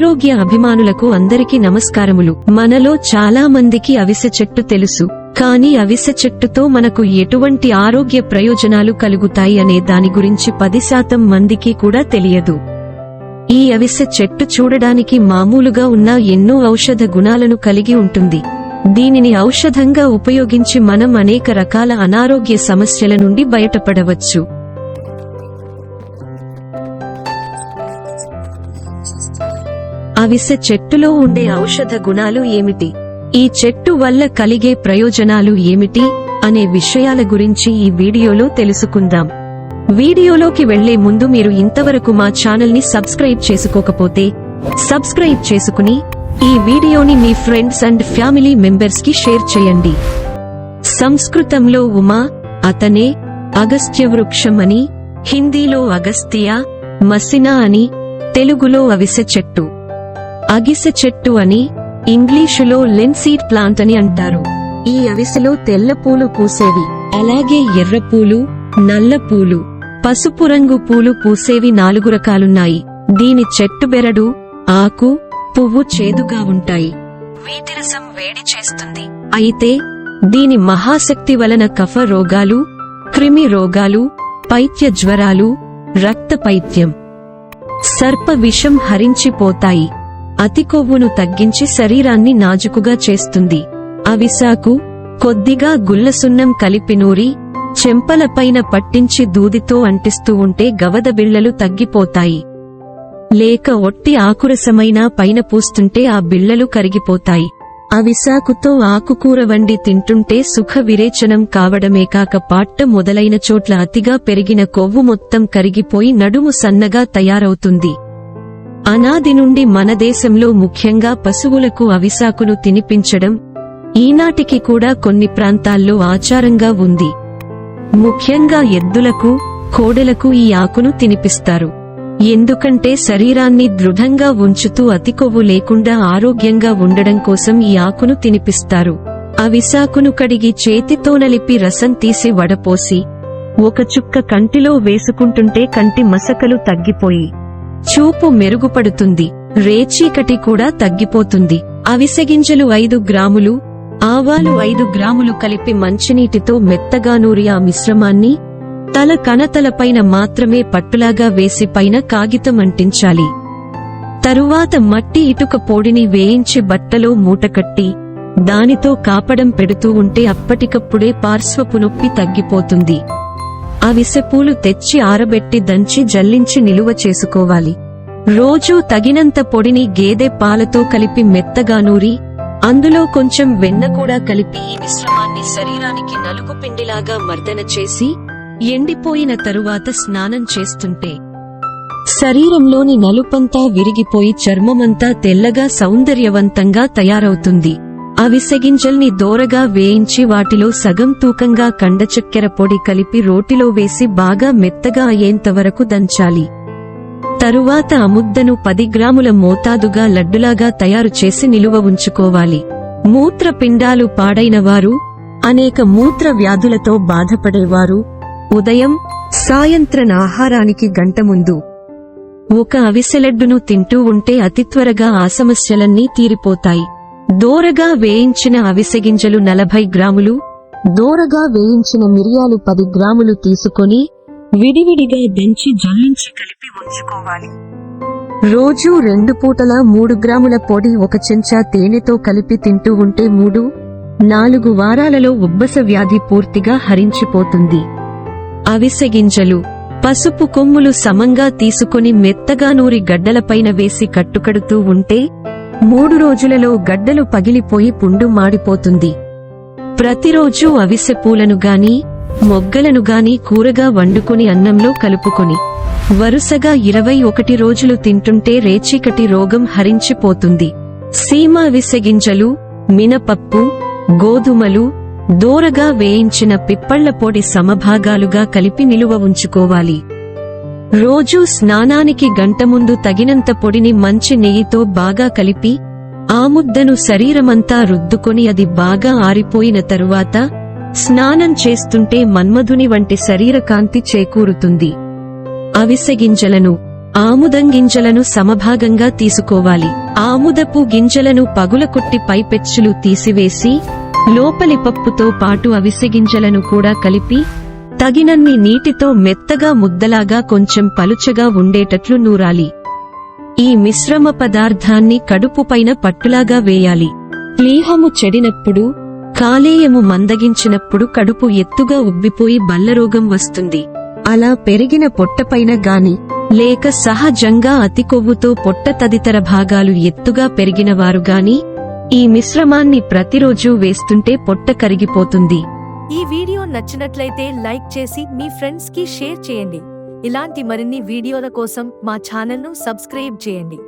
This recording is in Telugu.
ఆరోగ్య అభిమానులకు అందరికీ నమస్కారములు. మనలో చాలా మందికి అవిసె చెట్టు తెలుసు. కానీ అవిసె చెట్టుతో మనకు ఎటువంటి ఆరోగ్య ప్రయోజనాలు కలుగుతాయి అనే దాని గురించి పది శాతం మందికి కూడా తెలియదు. ఈ అవిసె చెట్టు చూడడానికి మామూలుగా ఉన్న ఎన్నో ఔషధ గుణాలను కలిగి ఉంటుంది. దీనిని ఔషధంగా ఉపయోగించి మనం అనేక రకాల అనారోగ్య సమస్యల నుండి బయటపడవచ్చు. అవిసె చెట్టులో ఉండే ఔషధ గుణాలు ఏమిటి? ఈ చెట్టు వల్ల కలిగే ప్రయోజనాలు ఏమిటి? అనే విషయాల గురించి ఈ వీడియోలో తెలుసుకుందాం. వీడియోలోకి వెళ్ళే ముందు మీరు ఇంతవరకు మా ఛానల్ని సబ్స్క్రైబ్ చేసుకోకపోతే సబ్స్క్రైబ్ చేసుకుని ఈ వీడియోని మీ ఫ్రెండ్స్ అండ్ ఫ్యామిలీ మెంబర్స్కి షేర్ చేయండి. సంస్కృతంలో ఉమా అతనే అగస్త్య వృక్షం అని హిందీలో అగస్త్య మసినా అని తెలుగులో అవిసె చెట్టు. అగిసె చెట్టు అని ఇంగ్లీషులో లెన్సీడ్ ప్లాంట్ అని అంటారు. ఈ అవిసెలో తెల్ల పూలు పూసేవి. అలాగే ఎర్ర పూలు నల్ల పూలు పసుపు రంగు పూలు పూసేవి నాలుగు రకాలున్నాయి. దీని చెట్టు బెరడు ఆకు పువ్వు చేదుగా ఉంటాయి. వీటి రసం వేడి చేస్తుంది. అయితే దీని మహాశక్తి వలన కఫ రోగాలు క్రిమి రోగాలు పైత్య జ్వరాలు రక్త పైత్యం సర్ప విషం హరించిపోతాయి. అతి కొవ్వును తగ్గించి శరీరాన్ని నాజుకుగా చేస్తుంది. అవిసాకు కొద్దిగా గుల్లసున్నం కలిపి నూరి చెంపలపైన పట్టించి దూదితో అంటిస్తూ ఉంటే గవద బిళ్ళలు తగ్గిపోతాయి. లేక ఒట్టి ఆకురసమైనా పైన పూస్తుంటే ఆ బిళ్ళలు కరిగిపోతాయి. అవిసాకుతో ఆకుకూర వండి తింటుంటే సుఖ విరేచనం కావడమే కాక పాట్ట మొదలైన చోట్ల అతిగా పెరిగిన కొవ్వు మొత్తం కరిగిపోయి నడుము సన్నగా తయారవుతుంది. అనాది నుండి మన దేశంలో ముఖ్యంగా పశువులకు అవిసాకును తినిపించడం ఈనాటికి కూడా కొన్ని ప్రాంతాల్లో ఆచారంగా ఉంది. ముఖ్యంగా ఎద్దులకు కోడెలకు ఈ ఆకును తినిపిస్తారు. ఎందుకంటే శరీరాన్ని దృఢంగా ఉంచుతూ అతి కొవ్వు లేకుండా ఆరోగ్యంగా ఉండడం కోసం ఈ ఆకును తినిపిస్తారు. అవిసాకును కడిగి చేతితో నలిపి రసం తీసి వడపోసి ఒక చుక్క కంటిలో వేసుకుంటుంటే కంటి మసకలు తగ్గిపోయి చూపు మెరుగుపడుతుంది. రేచీకటి కూడా తగ్గిపోతుంది. అవిసెగింజలు ఐదు గ్రాములు ఆవాలు ఐదు గ్రాములు కలిపి మంచినీటితో మెత్తగా నూరి ఆ మిశ్రమాన్ని తల కణతలపైన మాత్రమే పట్టులాగా వేసి పైన కాగితం అంటించాలి. తరువాత మట్టి ఇటుక పొడిని వేయించి బట్టలో మూటకట్టి దానితో కాపడం పెడుతూ ఉంటే అప్పటికప్పుడే పార్శ్వపు నొప్పి తగ్గిపోతుంది. అవిసెపూలు తెచ్చి ఆరబెట్టి దంచి జల్లించి నిలువ చేసుకోవాలి. రోజూ తగినంత పొడిని గేదె పాలతో కలిపి మెత్తగా నూరి అందులో కొంచెం వెన్న కూడా కలిపి ఈ మిశ్రమాన్ని శరీరానికి నలుగు పిండిలాగా మర్దన చేసి ఎండిపోయిన తరువాత స్నానం చేస్తుంటే. శరీరంలోని నలుపంతా విరిగిపోయి చర్మమంతా తెల్లగా సౌందర్యవంతంగా తయారవుతుంది. అవిసెగింజల్ని దోరగా వేయించి వాటిలో సగం తూకంగా కండచక్కెర పొడి కలిపి రోటిలో వేసి బాగా మెత్తగా అయ్యేంతవరకు దంచాలి. తరువాత అముద్దను పది గ్రాముల మోతాదుగా లడ్డులాగా తయారు చేసి నిలువ ఉంచుకోవాలి. మూత్రపిండాలు పాడైన వారు అనేక మూత్ర వ్యాధులతో బాధపడేవారు ఉదయం సాయంత్రన ఆహారానికి గంట ముందు ఒక అవిసెలడ్డును తింటూ ఉంటే అతి త్వరగా ఆ సమస్యలన్నీ తీరిపోతాయి. దోరగా వేయించిన అవిసెగింజలు నలభై గ్రాములు దోరగా వేయించిన మిరియాలు పది గ్రాములు తీసుకొని విడివిడిగా దంచి జల్లించి కలిపి ఉంచుకోవాలి. రోజూ రెండు పూటల మూడు గ్రాముల పొడి ఒక చెంచా తేనెతో కలిపి తింటూ ఉంటే మూడు నాలుగు వారాలలో ఉబ్బస వ్యాధి పూర్తిగా హరించిపోతుంది. అవిసె గింజలు పసుపు కొమ్ములు సమంగా తీసుకొని మెత్తగా నూరి గడ్డలపైన వేసి కట్టుకడుతూ ఉంటే మూడు రోజులలో గడ్డలు పగిలిపోయి పుండు మాడిపోతుంది. ప్రతిరోజు అవిసె పూలను గాని మొగ్గలను గాని కూరగా వండుకుని అన్నంలో కలుపుకొని వరుసగా ఇరవై ఒకటి రోజులు తింటుంటే రేచీకటి రోగం హరించిపోతుంది. సీమ అవిసెగింజలు మినపప్పు గోధుమలు దోరగా వేయించిన పిప్పళ్ళ పొడి సమభాగాలుగా కలిపి నిలువ ఉంచుకోవాలి. రోజూ స్నానానికి గంట ముందు తగినంత పొడిని మంచి నెయ్యితో బాగా కలిపి ఆ ముద్దను శరీరమంతా రుద్దుకొని అది బాగా ఆరిపోయిన తరువాత స్నానం చేస్తుంటే మన్మధుని వంటి శరీరకాంతి చేకూరుతుంది. అవిసె గింజలను ఆముదం గింజలను సమభాగంగా తీసుకోవాలి. ఆముదపు గింజలను పగులకొట్టి పైపెచ్చులు తీసివేసి లోపలి పప్పుతో పాటు అవిసె గింజలను కూడా కలిపి తగినన్ని నీటితో మెత్తగా ముద్దలాగా కొంచెం పలుచగా ఉండేటట్లు నూరాలి. ఈ మిశ్రమ పదార్థాన్ని కడుపుపైన పట్టులాగా వేయాలి. ప్లీహము చెడినప్పుడు కాలేయము మందగించినప్పుడు కడుపు ఎత్తుగా ఉబ్బిపోయి బల్లరోగం వస్తుంది. అలా పెరిగిన పొట్టపైన గాని లేక సహజంగా అతి కొవ్వుతో పొట్ట తదితర భాగాలు ఎత్తుగా పెరిగిన వారు గాని ఈ మిశ్రమాన్ని ప్రతిరోజూ వేస్తుంటే పొట్ట కరిగిపోతుంది. ఈ వీడియో నచ్చినట్లయితే లైక్ చేసి మీ ఫ్రెండ్స్కి షేర్ చేయండి. ఇలాంటి మరిన్ని వీడియోల కోసం మా ఛానల్ను సబ్స్క్రైబ్ చేయండి.